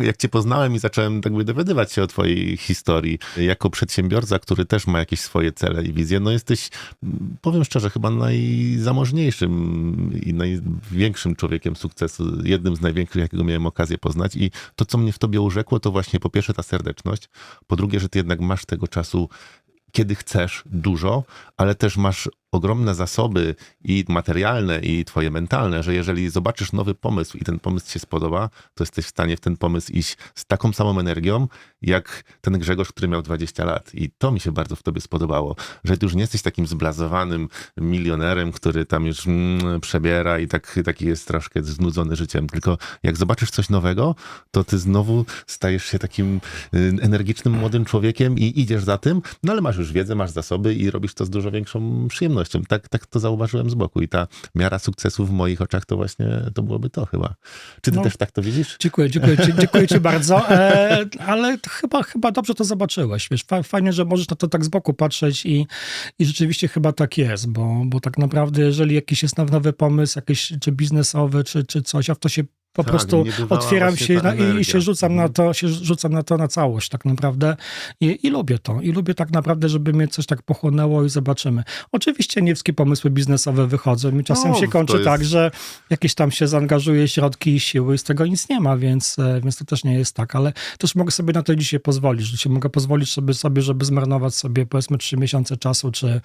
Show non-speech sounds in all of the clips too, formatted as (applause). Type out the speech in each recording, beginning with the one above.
Jak cię poznałem i zacząłem tak by dowiadywać się o twojej historii, jako przedsiębiorca, który też ma jakieś swoje cele i wizje, no jesteś, powiem szczerze, chyba najzamożniejszym i największym człowiekiem sukcesu, jednym z największych, jakiego miałem okazję poznać. I to, co mnie w tobie urzekło, to właśnie po pierwsze ta serdeczność, po drugie, że ty jednak masz tego czasu kiedy chcesz dużo, ale też masz ogromne zasoby i materialne, i twoje mentalne, że jeżeli zobaczysz nowy pomysł i ten pomysł ci się spodoba, to jesteś w stanie w ten pomysł iść z taką samą energią, jak ten Grzegorz, który miał 20 lat. I to mi się bardzo w tobie spodobało, że ty już nie jesteś takim zblazowanym milionerem, który tam już mm, przebiera i tak, taki jest troszkę znudzony życiem. Tylko jak zobaczysz coś nowego, to ty znowu stajesz się takim y, energicznym młodym człowiekiem i idziesz za tym, no ale masz już wiedzę, masz zasoby i robisz to z dużo większą przyjemnością. Tak, tak to zauważyłem z boku i ta miara sukcesu w moich oczach to właśnie to byłoby to chyba. Czy ty No. też tak to widzisz? Dziękuję, dziękuję ci, dziękuję ci (laughs) bardzo, e, ale chyba, chyba dobrze to zobaczyłeś, wiesz, fa- fajnie, że możesz na to tak z boku patrzeć i, i rzeczywiście chyba tak jest, bo, bo tak naprawdę jeżeli jakiś jest nowy pomysł, jakiś czy biznesowy, czy, czy coś, a w to się po Tak, prostu otwieram się na, i, i się rzucam na Mhm. to, się rzucam na to na całość tak naprawdę I, i lubię to. I lubię tak naprawdę, żeby mnie coś tak pochłonęło i zobaczymy. Oczywiście niewskie pomysły biznesowe wychodzą i czasem No, się to kończy jest- tak, że jakieś tam się zaangażuje środki i siły i z tego nic nie ma, więc, e, więc to też nie jest tak, ale też mogę sobie na to dzisiaj pozwolić. Że się mogę pozwolić sobie, sobie, żeby zmarnować sobie powiedzmy trzy miesiące czasu, czy,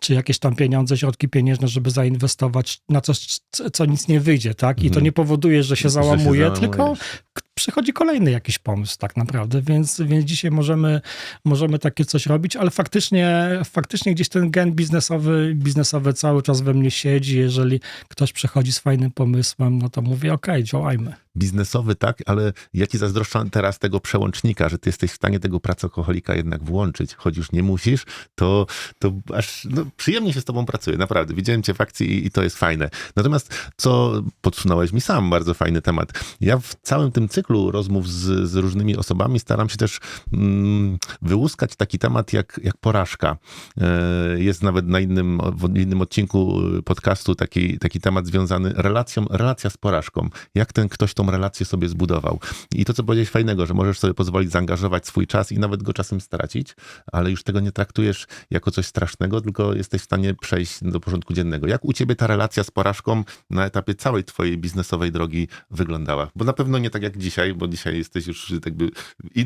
czy jakieś tam pieniądze, środki pieniężne, żeby zainwestować na coś, co, nic nie wyjdzie, tak? I to Mhm. nie powoduje, że się Że się załamuje, tylko załamujesz. k- przychodzi kolejny jakiś pomysł tak naprawdę, więc, więc dzisiaj możemy, możemy takie coś robić, ale faktycznie, faktycznie gdzieś ten gen biznesowy, biznesowy cały czas we mnie siedzi. Jeżeli ktoś przychodzi z fajnym pomysłem, no to mówię, okej, działajmy. biznesowy, tak, ale ja ci zazdroszczę teraz tego przełącznika, że ty jesteś w stanie tego pracokoholika jednak włączyć, choć już nie musisz, to, to aż no, przyjemnie się z tobą pracuje, naprawdę. Widziałem cię w akcji i, i to jest fajne. Natomiast, co podsunąłeś mi sam, bardzo fajny temat. Ja w całym tym cyklu rozmów z, z różnymi osobami staram się też mm, wyłuskać taki temat jak, jak porażka. E, Jest nawet na innym, w innym odcinku podcastu taki, taki temat związany relacją, relacja z porażką. Jak ten ktoś tą relację sobie zbudował. I to, co powiedziałeś fajnego, że możesz sobie pozwolić zaangażować swój czas i nawet go czasem stracić, ale już tego nie traktujesz jako coś strasznego, tylko jesteś w stanie przejść do porządku dziennego. Jak u ciebie ta relacja z porażką na etapie całej twojej biznesowej drogi wyglądała? Bo na pewno nie tak jak dzisiaj, bo dzisiaj jesteś już jakby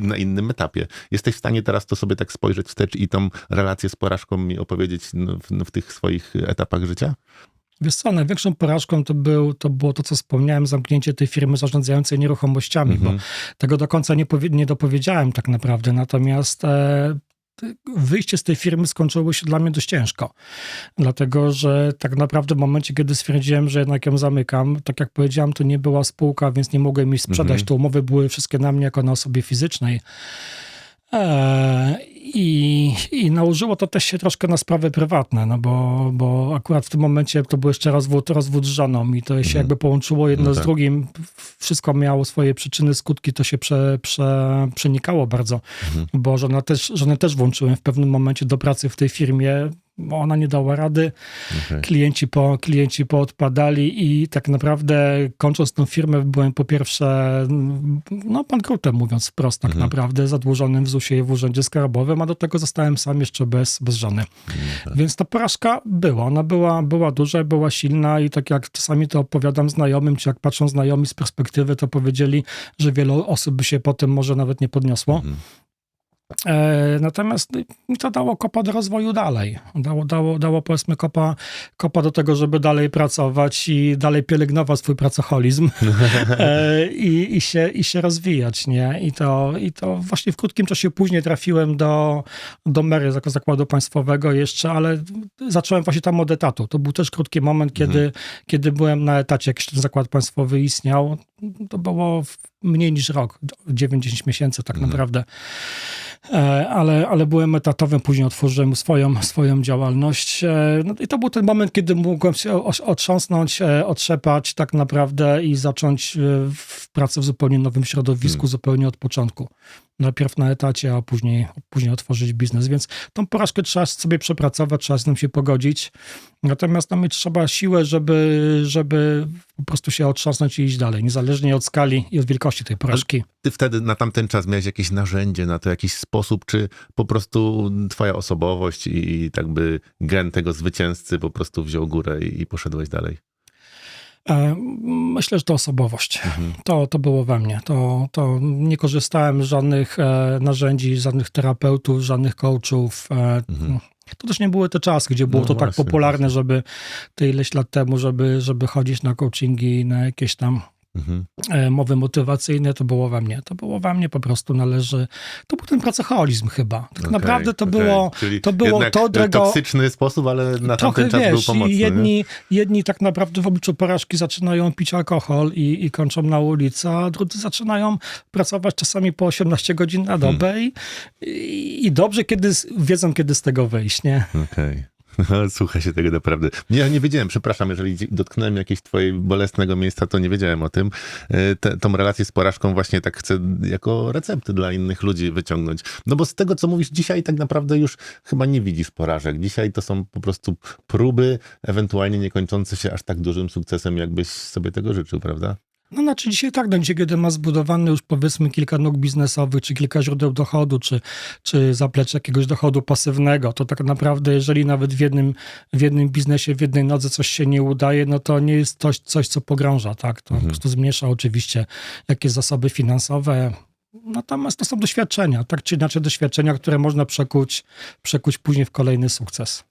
na innym etapie. Jesteś w stanie teraz to sobie tak spojrzeć wstecz i tą relację z porażką mi opowiedzieć w, w tych swoich etapach życia? Wiesz co, największą porażką to, był, to było to, co wspomniałem, zamknięcie tej firmy zarządzającej nieruchomościami, Mhm. bo tego do końca nie, nie dopowiedziałem tak naprawdę. Natomiast e, wyjście z tej firmy skończyło się dla mnie dość ciężko. Dlatego, że tak naprawdę w momencie, kiedy stwierdziłem, że jednak ją zamykam, tak jak powiedziałem, to nie była spółka, więc nie mogłem jej sprzedać. Mhm. Te umowy były wszystkie na mnie jako na osobie fizycznej. E, I, nałożyło to też się troszkę na sprawy prywatne, no bo, bo akurat w tym momencie to był jeszcze rozwód, rozwód z żoną i to się Mhm. jakby połączyło jedno No z tak. drugim. Wszystko miało swoje przyczyny, skutki, to się prze, prze, przenikało bardzo, Mhm. bo żonę też, żonę też włączyłem w pewnym momencie do pracy w tej firmie. Bo Ona nie dała rady, Okej. klienci, po, klienci poodpadali i tak naprawdę kończąc tą firmę byłem po pierwsze no bankrutem mówiąc wprost tak Mhm. naprawdę, zadłużonym w ZUS-ie i w Urzędzie Skarbowym, a do tego zostałem sam jeszcze bez, bez żony. tak. Więc ta porażka była, ona była, była duża, była silna i tak jak czasami to opowiadam znajomym, czy jak patrzą znajomi z perspektywy, to powiedzieli, że wiele osób by się potem może nawet nie podniosło. Mhm. E, natomiast mi to dało kopa do rozwoju dalej. Dało, dało, dało powiedzmy kopa, kopa do tego, żeby dalej pracować i dalej pielęgnować swój pracoholizm (laughs) e, i, i, się, i się rozwijać, nie? I to, I to właśnie w krótkim czasie później trafiłem do, do Mery jako zakładu państwowego jeszcze, ale zacząłem właśnie tam od etatu. To był też krótki moment, kiedy, kiedy byłem na etacie, jakiś ten zakład państwowy istniał. To było w- mniej niż rok, 9-10 miesięcy tak Mhm. naprawdę. E, ale, ale byłem etatowym, później otworzyłem swoją, swoją działalność. E, No i to był ten moment, kiedy mogłem się otrząsnąć, e, otrzepać tak naprawdę i zacząć w pracę w zupełnie nowym środowisku, Hmm. zupełnie od początku. Najpierw na etacie, a później, później otworzyć biznes. Więc tą porażkę trzeba sobie przepracować, trzeba z tym się pogodzić. Natomiast no, trzeba siłę, żeby, żeby po prostu się otrząsnąć i iść dalej, niezależnie od skali i od wielkości tej porażki. Ty wtedy na tamten czas miałeś jakieś narzędzie na to, jakiś sposób, czy po prostu twoja osobowość i, i tak by gen tego zwycięzcy po prostu wziął górę i, i poszedłeś dalej? E, Myślę, że to osobowość. Mhm. To, to było we mnie. To, to nie korzystałem z żadnych e, narzędzi, żadnych terapeutów, żadnych coachów. E, Mhm. To też nie były te czasy, gdzie było No to tak właśnie, popularne, żeby te ileś lat temu, żeby, żeby chodzić na coachingi, na jakieś tam Mhm. e, mowy motywacyjne, to było we mnie. To było we mnie po prostu należy. To był ten pracoholizm chyba. Tak Okej, naprawdę to okej. było. Czyli to było to, czego- toksyczny sposób, ale na Trochę tamten czas był wiesz, pomocny. i nie? jedni, jedni tak naprawdę w obliczu porażki zaczynają pić alkohol i, i kończą na ulicy, a drudzy zaczynają pracować czasami po 18 godzin na Hmm. dobę i, i, i dobrze, kiedy wiedzą, kiedy z tego wyjść, nie? Okej. (laughs) No, Słucha się tego naprawdę. Ja nie wiedziałem, przepraszam, jeżeli dotknąłem jakiegoś twojej bolesnego miejsca, to nie wiedziałem o tym. E, Te, tą relację z porażką właśnie tak chcę jako recepty dla innych ludzi wyciągnąć. No bo z tego, co mówisz dzisiaj, tak naprawdę już chyba nie widzisz porażek. Dzisiaj to są po prostu próby, ewentualnie nie kończące się aż tak dużym sukcesem, jakbyś sobie tego życzył, prawda? No znaczy dzisiaj tak, no, dzisiaj, kiedy ma zbudowany już powiedzmy kilka nóg biznesowych, czy kilka źródeł dochodu, czy, czy zaplecze jakiegoś dochodu pasywnego, to tak naprawdę jeżeli nawet w jednym, w jednym biznesie, w jednej nodze coś się nie udaje, no to nie jest coś, coś co pogrąża, tak? To po prostu zmniejsza oczywiście jakieś zasoby finansowe, natomiast to są doświadczenia, tak czy inaczej doświadczenia, które można przekuć, przekuć później w kolejny sukces.